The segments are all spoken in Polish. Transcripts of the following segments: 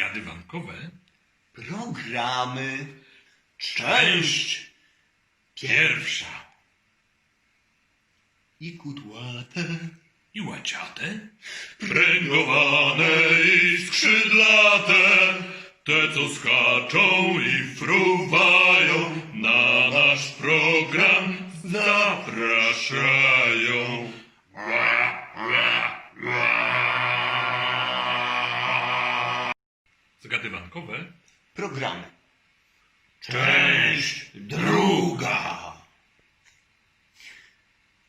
Zgadywankowe. Programy. Część pierwsza. I kudłate. I łaciate. Pręgowane i skrzydlate, te co skaczą i fruwają, na nasz program zapraszają. Zgadywankowe. Programy. Część Druga.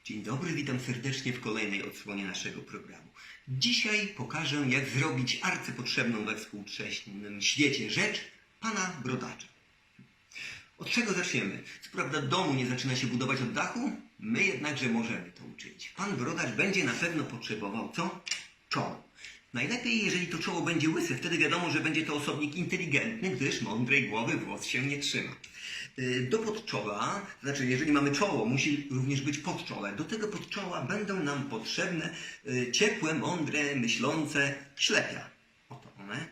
Dzień dobry, witam serdecznie w kolejnej odsłonie naszego programu. Dzisiaj pokażę, jak zrobić arcypotrzebną we współczesnym świecie rzecz pana brodacza. Od czego zaczniemy? Co prawda domu nie zaczyna się budować od dachu, my jednakże możemy to uczynić. Pan brodacz będzie na pewno potrzebował co? Czoło. Najlepiej, jeżeli to czoło będzie łyse, wtedy wiadomo, że będzie to osobnik inteligentny, gdyż mądrej głowy włos się nie trzyma. Y, Do podczoła, to znaczy jeżeli mamy czoło, musi również być podczole. Do tego podczoła będą nam potrzebne y, ciepłe, mądre, myślące ślepia. Oto one.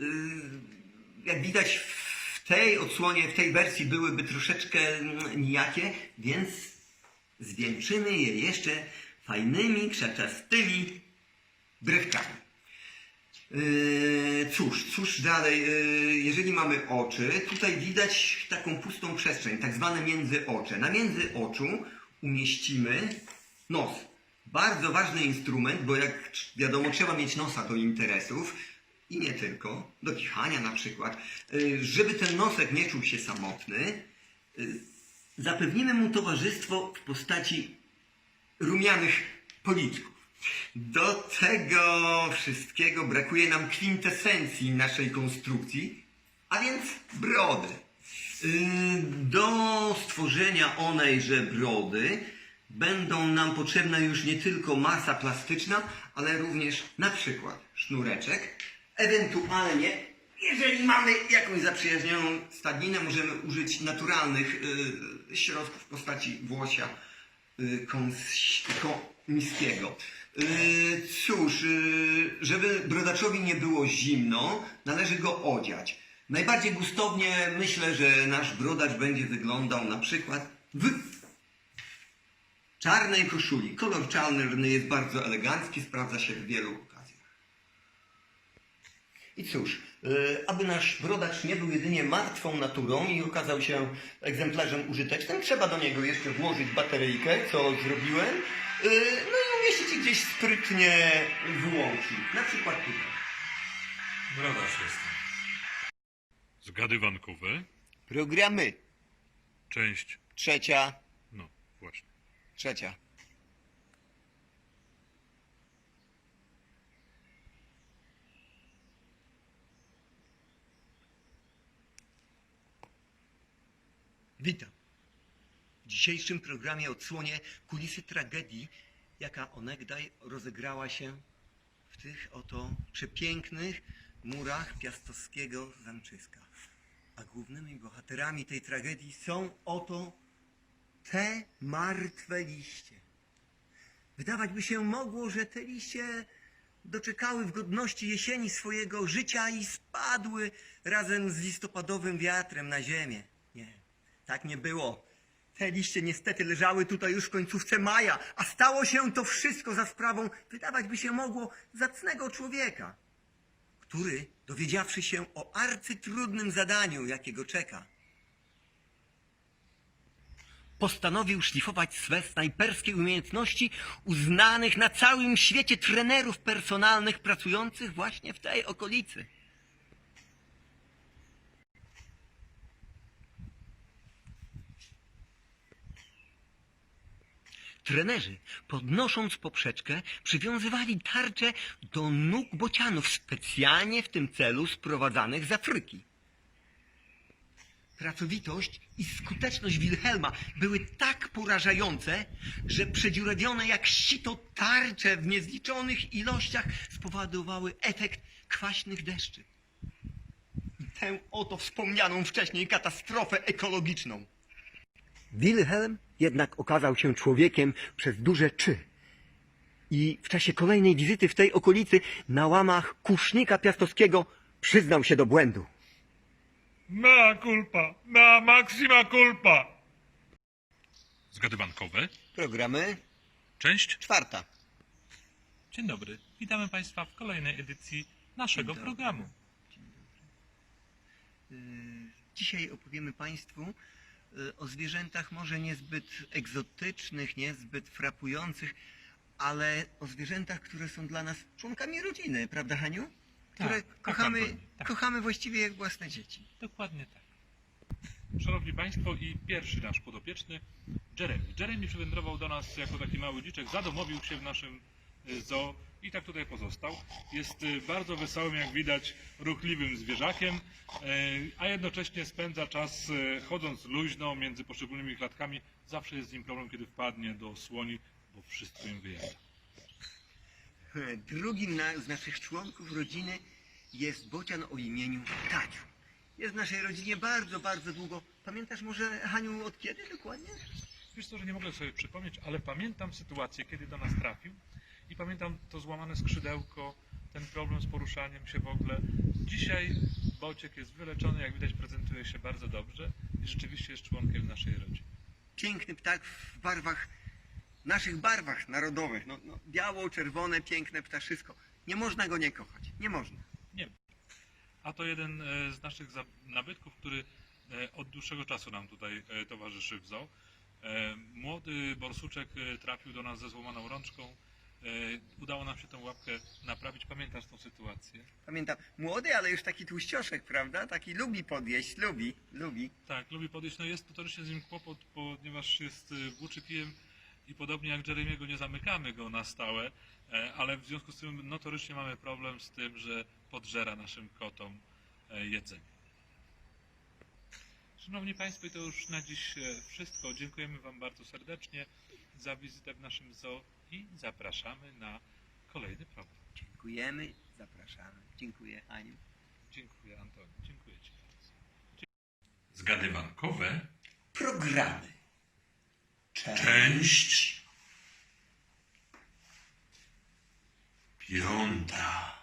Y, Jak widać w tej odsłonie, w tej wersji byłyby troszeczkę mm, nijakie, więc zwieńczymy je jeszcze fajnymi, krzaczastymi brewkami. Yy, cóż, cóż dalej, yy, jeżeli mamy oczy, tutaj widać taką pustą przestrzeń, tak zwane międzyocze. Na międzyoczu umieścimy nos. Bardzo ważny instrument, bo jak wiadomo, trzeba mieć nosa do interesów i nie tylko, do kichania na przykład. Yy, żeby ten nosek nie czuł się samotny, zapewnimy mu towarzystwo w postaci rumianych policzków. Do tego wszystkiego brakuje nam kwintesencji naszej konstrukcji, a więc brody. Yy, Do stworzenia onejże brody będą nam potrzebna już nie tylko masa plastyczna, ale również na przykład sznureczek, ewentualnie jeżeli mamy jakąś zaprzyjaźnioną stadninę, możemy użyć naturalnych yy, środków w postaci włosia y, kąs- końskiego. Y, Cóż, y, żeby brodaczowi nie było zimno, należy go odziać. Najbardziej gustownie myślę, że nasz brodacz będzie wyglądał na przykład w czarnej koszuli. Kolor czarny jest bardzo elegancki, sprawdza się w wielu. I cóż, y, aby nasz brodacz nie był jedynie martwą naturą i okazał się egzemplarzem użytecznym, trzeba do niego jeszcze włożyć bateryjkę, co zrobiłem, y, no i umieścić gdzieś sprytnie w łącznik, na przykład tutaj. Brodacz jestem. Zgadywankowe. Programy. Część. Trzecia, No, właśnie. trzecia. Witam. W dzisiejszym programie odsłonie kulisy tragedii, jaka onegdaj rozegrała się w tych oto przepięknych murach piastowskiego zamczyska. A głównymi bohaterami tej tragedii są oto te martwe liście. Wydawać by się mogło, że te liście doczekały w godności jesieni swojego życia i spadły razem z listopadowym wiatrem na ziemię. Tak nie było. Te liście niestety leżały tutaj już w końcówce maja, a stało się to wszystko za sprawą, wydawać by się mogło, zacnego człowieka, który, dowiedziawszy się o arcytrudnym zadaniu, jakiego czeka, postanowił szlifować swe snajperskie umiejętności uznanych na całym świecie trenerów personalnych pracujących właśnie w tej okolicy. Trenerzy, podnosząc poprzeczkę, przywiązywali tarcze do nóg bocianów specjalnie w tym celu sprowadzanych z Afryki. Pracowitość i skuteczność Wilhelma były tak porażające, że przedziurawione jak sito tarcze w niezliczonych ilościach spowodowały efekt kwaśnych deszczy. Tę oto wspomnianą wcześniej katastrofę ekologiczną. Wilhelm jednak okazał się człowiekiem przez duże czy. I w czasie kolejnej wizyty w tej okolicy na łamach Kusznika Piastowskiego Przyznał się do błędu. Mea culpa, mea maxima culpa. Zgadywankowe. Programy Część. czwarta. Dzień dobry. Witamy Państwa w kolejnej edycji naszego Dzień dobry. programu. Dzisiaj opowiemy Państwu y, o zwierzętach może niezbyt egzotycznych, niezbyt frapujących, ale o zwierzętach, które są dla nas członkami rodziny, prawda Haniu? Które tak, kochamy, Antoni, tak. kochamy właściwie jak własne dzieci. Dokładnie tak. Szanowni Państwo, i pierwszy nasz podopieczny, Jeremy. Jeremy przywędrował do nas jako taki mały dziczek, zadomowił się w naszym y, zoo i tak tutaj pozostał. Jest y, bardzo wesołym, jak widać, ruchliwym zwierzakiem, y, a jednocześnie spędza czas y, chodząc luźno między poszczególnymi klatkami. Zawsze jest z nim problem, kiedy wpadnie do słoni, bo wszystko im wyjada. Drugim na, z naszych członków rodziny jest bocian o imieniu Tadziu. Jest w naszej rodzinie bardzo, bardzo długo. Pamiętasz może, Haniu, od kiedy dokładnie? Wiesz co, że nie mogę sobie przypomnieć, ale pamiętam sytuację, kiedy do nas trafił i pamiętam to złamane skrzydełko, ten problem z poruszaniem się w ogóle. Dzisiaj Bociek jest wyleczony, jak widać prezentuje się bardzo dobrze i rzeczywiście jest członkiem naszej rodziny. Piękny ptak w barwach, naszych barwach narodowych. No, no, biało, czerwone, piękne ptaszysko. Nie można go nie kochać. Nie można. Nie. A to jeden e, z naszych nabytków, który e, od dłuższego czasu nam tutaj e, towarzyszy w zoo. Młody borsuczek trafił do nas ze złamaną rączką. E, Udało nam się tę łapkę naprawić. Pamiętasz tą sytuację? Pamiętam, młody, ale już taki tłuścioszek, prawda? Taki lubi podjeść, lubi, lubi. Tak, lubi podejść. No jest notorycznie z nim kłopot, ponieważ jest y, włóczykiem i podobnie jak Jeremiego nie zamykamy go na stałe, e, ale w związku z tym notorycznie mamy problem z tym, że podżera naszym kotom e, jedzenie. Szanowni Państwo, to już na dziś e, wszystko. Dziękujemy Wam bardzo serdecznie za wizytę w naszym zoo i zapraszamy na kolejny program. Dziękujemy, zapraszamy. Dziękuję, Aniu. Dziękuję Antoni, dziękuję Ci bardzo. Zgadywankowe Programy. Część piąta.